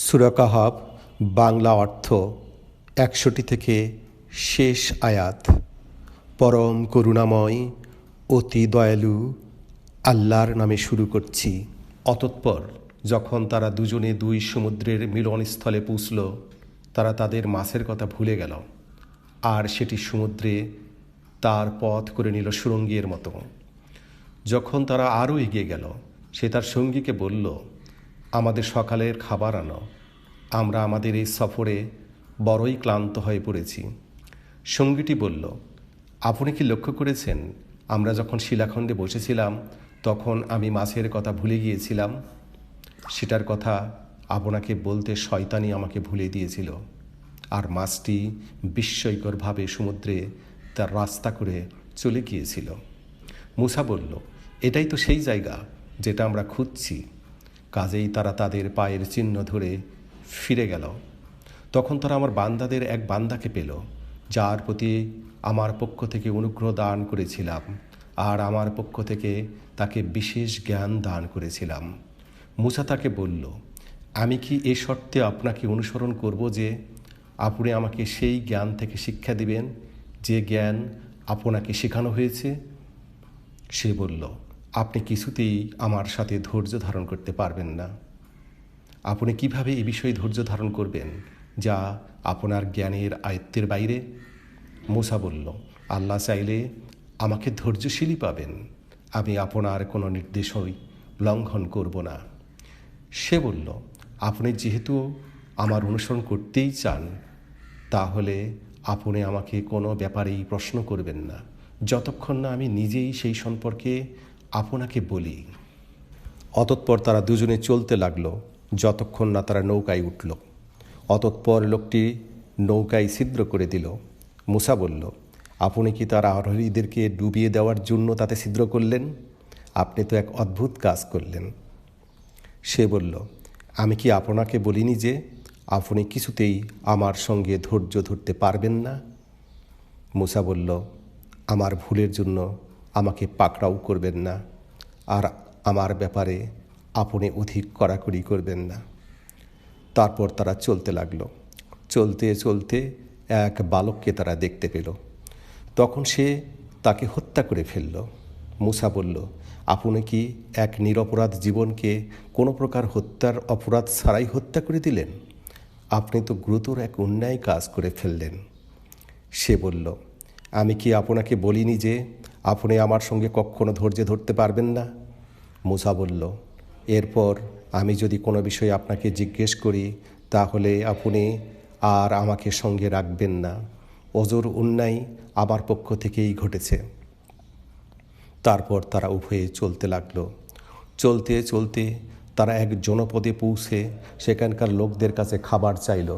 সুরাকাহাব বাংলা অর্থ একশোটি থেকে শেষ আয়াত। পরম করুণাময়, অতি দয়ালু, আল্লাহর নামে শুরু করছি। অতঃপর যখন তারা দুজনে দুই সমুদ্রের মিলনস্থলে পুষল তারা তাদের মাছের কথা ভুলে গেল। আর সেটি সমুদ্রে তার পথ করে নিল সুরঙ্গের মতো। যখন তারা আরও এগিয়ে গেল, সে তার সঙ্গীকে বলল আমাদের সকালের খাবার আনো। আমরা আমাদের এই সফরে বড়ই ক্লান্ত হয়ে পড়েছি। সঙ্গীটি বলল, আপনি কি লক্ষ্য করেছেন, আমরা যখন শিলাখণ্ডে বসেছিলাম, তখন আমি মাছের কথা ভুলে গিয়েছিলাম? সেটার কথা আপনাকে বলতে শয়তানি আমাকে ভুলে দিয়েছিল। আর মাছটি বিস্ময়করভাবে সমুদ্রে তার রাস্তা করে চলে গিয়েছিল। মুসা বলল, এটাই তো সেই জায়গা যেটা আমরা খুঁজছি। কাজেই তারা তাদের পায়ের চিহ্ন ধরে ফিরে গেল। তখন তারা আমার বান্দাদের এক বান্দাকে পেল, যার প্রতি আমার পক্ষ থেকে অনুগ্রহ দান করেছিলাম আর আমার পক্ষ থেকে তাকে বিশেষ জ্ঞান দান করেছিলাম। মুসা তাকে বলল, আমি কি এ শর্তে আপনাকে অনুসরণ করব যে আপনি আমাকে সেই জ্ঞান থেকে শিক্ষা দিবেন, যে জ্ঞান আপনাকে শেখানো হয়েছে? সে বলল আপনি কিছুতেই আমার সাথে ধৈর্য ধারণ করতে পারবেন না। আপনি কীভাবে এ বিষয়ে ধৈর্য ধারণ করবেন? যা আপনার জ্ঞানের আয়ত্তের বাইরে? মোসা বলল, আল্লাহ চাইলে আমাকে ধৈর্যশীলই পাবেন। আমি আপনার কোনো নির্দেশই লঙ্ঘন করব না। সে বলল, আপনি যেহেতু আমার অনুসরণ করতেই চান, তাহলে আপনি আমাকে কোনো ব্যাপারেই প্রশ্ন করবেন না। যতক্ষণ না আমি নিজেই সেই সম্পর্কে আপনাকে বলি অতঃপর তারা দুজনে চলতে লাগল, যতক্ষণ না তারা নৌকায় উঠল। অতঃপর লোকটি নৌকায় ছিদ্র করে দিল। মুসা বলল, আপনি কি তার আরোহীদেরকে ডুবিয়ে দেওয়ার জন্য তাতে ছিদ্র করলেন? আপনি তো এক অদ্ভুত কাজ করলেন। সে বলল, আমি কি আপনাকে বলিনি যে আপনি কিছুতেই আমার সঙ্গে ধৈর্য ধরতে পারবেন না? মুসা বলল, আমার ভুলের জন্য আমাকে পাকড়াও করবেন না। আর আমার ব্যাপারে আপনি অধিক কড়াকড়ি করবেন না। তারপর তারা চলতে লাগল। চলতে চলতে এক বালককে তারা দেখতে পেল। তখন সে তাকে হত্যা করে ফেলল। মুসা বলল, আপনি কি এক নিরপরাধ জীবনকে কোনো প্রকার হত্যার অপরাধ ছাড়াই হত্যা করে দিলেন? আপনি তো গুরুতর এক অন্যায় কাজ করে ফেললেন। সে বলল, আমি কি আপনাকে বলিনি যে আপনি আমার সঙ্গে কখনো ধৈর্য ধরতে পারবেন না? মুসা বলল, এরপর আমি যদি কোনো বিষয়ে আপনাকে জিজ্ঞেস করি, তাহলে আপনি আর আমাকে সঙ্গে রাখবেন না। অজর অন্যায় আমার পক্ষ থেকেই ঘটেছে। তারপর তারা উভয়ে চলতে লাগল। চলতে চলতে তারা এক জনপদে পৌঁছে সেখানকার লোকদের কাছে খাবার চাইল,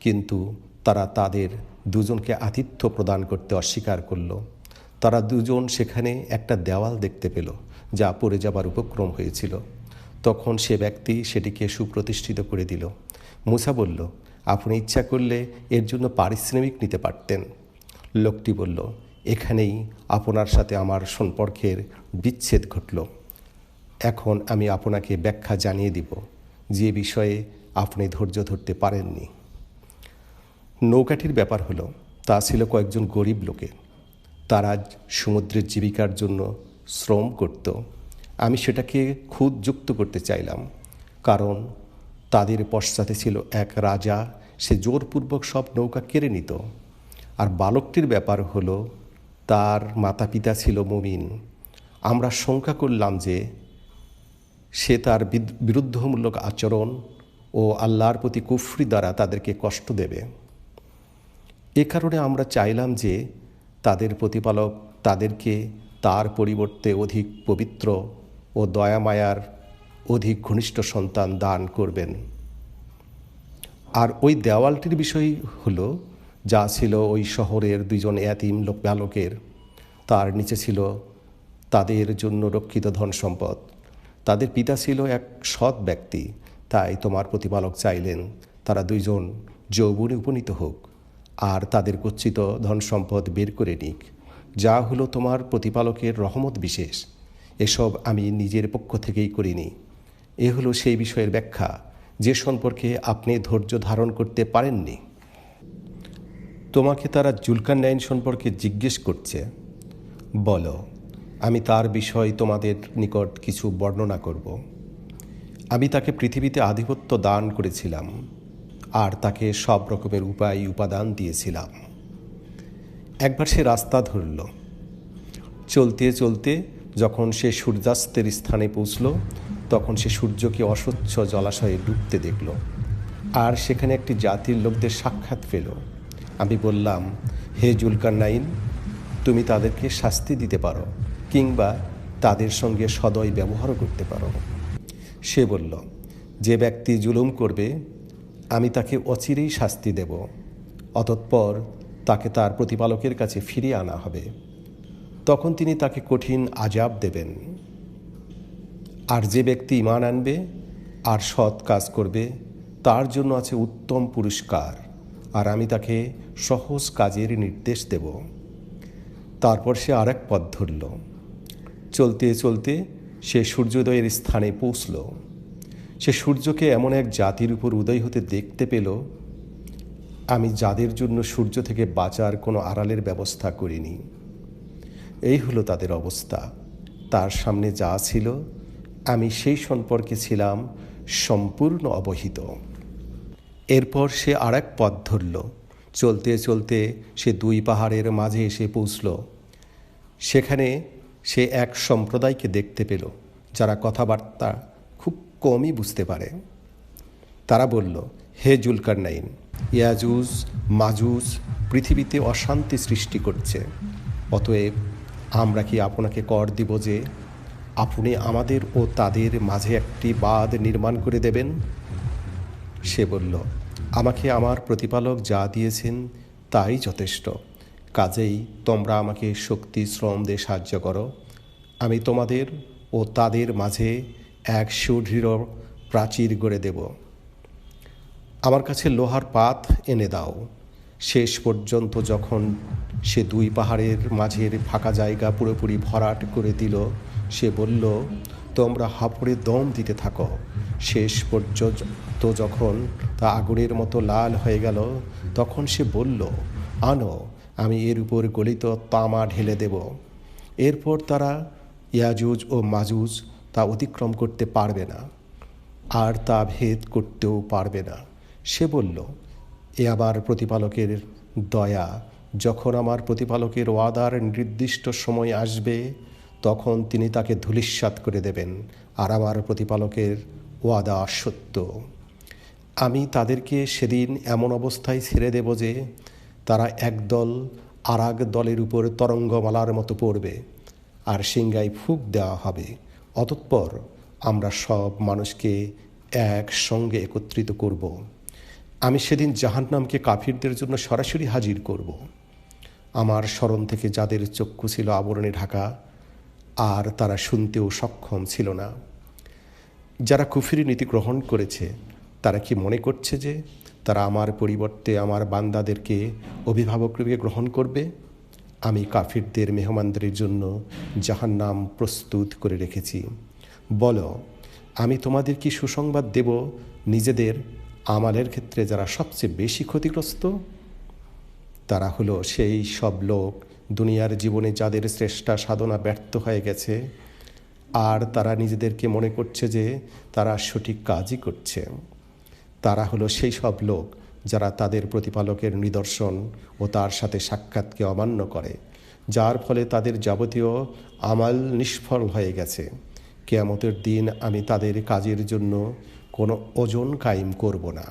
কিন্তু তারা তাদের দুজনকে আতিথ্য প্রদান করতে অস্বীকার করল। তারা দুজন সেখানে একটা দেওয়াল দেখতে পেল। যা পড়ে যাবার উপক্রম হয়েছিল। তখন সে ব্যক্তি সেটিকে সুপ্রতিষ্ঠিত করে দিল। মুসা বলল, আপনি ইচ্ছা করলে এর জন্য পারিশ্রমিক নিতে পারতেন। লোকটি বলল, এখানেই আপনার সাথে আমার সম্পর্কের বিচ্ছেদ ঘটল। এখন আমি আপনাকে ব্যাখ্যা জানিয়ে দিব। যে বিষয়ে আপনি ধৈর্য ধরতে পারেননি। নৌকাটির ব্যাপার হলো, তা ছিল কয়েকজন গরিব লোকের। তারা সমুদ্রের জীবিকার জন্য শ্রম করত। আমি সেটাকে খুদ যুক্ত করতে চাইলাম, কারণ তাদের পশ্চাতে ছিল এক রাজা, সে জোরপূর্বক সব নৌকা কেড়ে নিত। আর বালকটির ব্যাপার হলো, তার মাতা পিতা ছিল মুমিন। আমরা শঙ্কা করলাম যে, সে তার বিরুদ্ধমূলক আচরণ ও আল্লাহর প্রতি কুফরি দ্বারা তাদেরকে কষ্ট দেবে। এ কারণে আমরা চাইলাম যে, তাদের প্রতিপালক তাদেরকে তার পরিবর্তে অধিক পবিত্র ও দয়ামায়ার অধিক ঘনিষ্ঠ সন্তান দান করবেন। আর ওই দেওয়ালটির বিষয় হলো, যা ছিল ওই শহরের দুইজন এতিম লোক বালকের। তার নিচে ছিল তাদের জন্য রক্ষিত ধন সম্পদ। তাদের পিতা ছিল এক সৎ ব্যক্তি, তাই তোমার প্রতিপালক চাইলেন তারা দুইজন যৌবনে উপনীত হোক, আর তাদের গচ্ছিত ধন সম্পদ বের করে নিক। যা হলো তোমার প্রতিপালকের রহমত বিশেষ। এসব আমি নিজের পক্ষ থেকেই করিনি। এ হলো সেই বিষয়ের ব্যাখ্যা, যে সম্পর্কে আপনি ধৈর্য ধারণ করতে পারেননি। তোমাকে তারা জুলকার নাইন সম্পর্কে জিজ্ঞেস করছে, বলো, আমি তার বিষয় তোমাদের নিকট কিছু বর্ণনা করব। আমি তাকে পৃথিবীতে আধিপত্য দান করেছিলাম, আর তাকে সব রকমের উপায় উপাদান দিয়েছিলাম। একবার সে রাস্তা ধরল। চলতে চলতে যখন সে সূর্যাস্তের স্থানে পৌঁছল, তখন সে সূর্যকে অস্বচ্ছ জলাশয়ে ডুবতে দেখল। আর সেখানে একটি জাতির লোকদের সাক্ষাৎ পেল। আমি বললাম, হে জুলকার নাইন তুমি তাদেরকে শাস্তি দিতে পারো কিংবা তাদের সঙ্গে সদয় ব্যবহারও করতে পারো। সে বলল, যে ব্যক্তি জুলুম করবে, আমি তাকে অচিরেই শাস্তি দেব। অতঃপর তাকে তার প্রতিপালকের কাছে ফিরিয়ে আনা হবে। তখন তিনি তাকে কঠিন আজাব দেবেন। আর যে ব্যক্তি ইমান আনবে, আর সৎ কাজ করবে, তার জন্য আছে উত্তম পুরস্কার, আর আমি তাকে সহজ কাজের নির্দেশ দেব। তারপর সে আরেক পথ ধরল। চলতে চলতে সে সূর্যোদয়ের স্থানে পৌঁছল। সে সূর্যকে এমন এক জাতির উপর উদয় হতে দেখতে পেল আমি যাদের জন্য সূর্য থেকে বাঁচার কোনো আড়ালের ব্যবস্থা করিনি। এই হলো তাদের অবস্থা। তার সামনে যা ছিল, আমি সেই সম্পর্কে ছিলাম সম্পূর্ণ অবহিত। এরপর সে আর এক পথ ধরল। চলতে চলতে সে দুই পাহাড়ের মাঝে এসে পৌঁছল। সেখানে সে এক সম্প্রদায়কে দেখতে পেল, যারা কথাবার্তা খুব কমই বুঝতে পারে। তারা বলল, হে জুলকার নাইন ইয়াজুজ, মাজুজ পৃথিবীতে অশান্তি সৃষ্টি করছে। অতএব আমরা কি আপনাকে কর দিব যে আপনি আমাদের ও তাদের মাঝে একটি বাঁধ নির্মাণ করে দেবেন? সে বলল, আমাকে আমার প্রতিপালক যা দিয়েছেন তাই যথেষ্ট। কাজেই তোমরা আমাকে শক্তি, শ্রম দিয়ে সাহায্য করো। আমি তোমাদের ও তাদের মাঝে এক সুদৃঢ় প্রাচীর গড়ে দেব। আমার কাছে লোহার পাত এনে দাও। শেষ পর্যন্ত যখন সে দুই পাহাড়ের মাঝের ফাঁকা জায়গা পুরোপুরি ভরাট করে দিল, সে বলল, তোমরা হাঁপড়ে দম দিতে থাকো। শেষ পর্যন্ত যখন তা আগুনের মতো লাল হয়ে গেল, তখন সে বলল, আনো, আমি এর উপর গলিত তামা ঢেলে দেব। এরপর তারা ইয়াজুজ ও মাজুজ তা অতিক্রম করতে পারবে না, আর তা ভেদ করতেও পারবে না। সে বলল, এ আবার প্রতিপালকের দয়া। যখন আমার প্রতিপালকের ওয়াদার নির্দিষ্ট সময় আসবে, তখন তিনি তাকে ধুলিস্বাত করে দেবেন আর আমার প্রতিপালকের ওয়াদা সত্য। আমি তাদেরকে সেদিন এমন অবস্থায় ছেড়ে দেব যে, তারা একদল আর দলের উপর তরঙ্গমালার মতো পড়বে আর সিংগায় ফুক দেওয়া হবে। অতঃপর আমরা সব মানুষকে একসঙ্গে একত্রিত করব। আমি সেদিন জাহান্নামকে কাফিরদের জন্য সরাসরি হাজির করব। আমার স্মরণ থেকে যাদের চক্ষু ছিল আবরণে ঢাকা, আর তারা শুনতেও সক্ষম ছিল না। যারা কুফিরি নীতি গ্রহণ করেছে, তারা কি মনে করছে যে তারা আমার পরিবর্তে আমার বান্দাদেরকে অভিভাবক রূপে গ্রহণ করবে? আমি কাফিরদের মেহমানদের জন্য জাহান নাম প্রস্তুত করে রেখেছি। বলো, আমি তোমাদের কি সুসংবাদ দেব নিজেদের আমালের ক্ষেত্রে যারা সবচেয়ে বেশি ক্ষতিগ্রস্ত, তারা হলো সেই সব লোক দুনিয়ার জীবনে যাদের শ্রেষ্ঠা সাধনা ব্যর্থ হয়ে গেছে, আর তারা নিজেদেরকে মনে করছে যে তারা সঠিক কাজই করছে। তারা হলো সেই সব লোক যারা তাদের প্রতিপালকের নিদর্শন ও তার সাথে সাক্ষাৎকে অমান্য করে, যার ফলে তাদের যাবতীয় আমাল নিষ্ফল হয়ে গেছে। কেয়ামতের দিন আমি তাদের কাজের জন্য কোনো ওজন কায়েম করব না।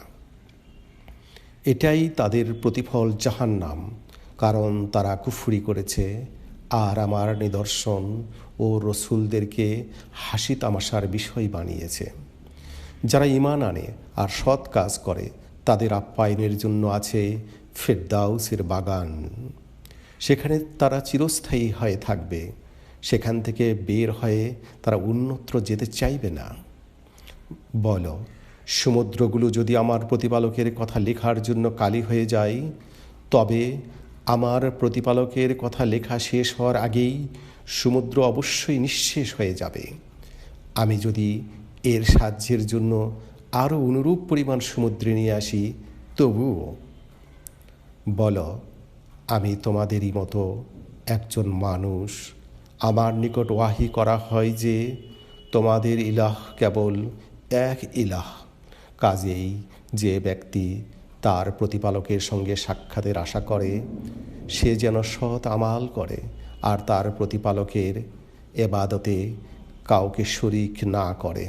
এটাই তাদের প্রতিফল জাহান নাম কারণ তারা কুফুরি করেছে আর আমার নিদর্শন ও রসুলদেরকে হাসি তামাশার বিষয় বানিয়েছে। যারা ইমান আনে আর সৎ কাজ করে, তাদের আপ্যায়নের জন্য আছে ফেরদাউসের বাগান। সেখানে তারা চিরস্থায়ী হয়ে থাকবে। সেখান থেকে বের হয়ে তারা অন্যত্র যেতে চাইবে না। বলো, সমুদ্রগুলো যদি আমার প্রতিপালকের কথা লেখার জন্য কালি হয়ে যায়, তবে আমার প্রতিপালকের কথা লেখা শেষ হওয়ার আগেই সমুদ্র অবশ্যই নিঃশেষ হয়ে যাবে। আমি যদি এর সাহায্যের জন্য আরও অনুরূপ পরিমাণ সমুদ্রে নিয়ে আসি, তবুও। বলো, আমি তোমাদেরই মতো একজন মানুষ আমার নিকট ওয়াহি করা হয় যে, তোমাদের ইলাহ কেবল এক ইলাহ। কাজেই যে ব্যক্তি তার প্রতিপালকের সঙ্গে সাক্ষাতের আশা করে, সে যেন সৎ আমাল করে, আর তার প্রতিপালকের এবাদতে কাউকে শরিক না করে।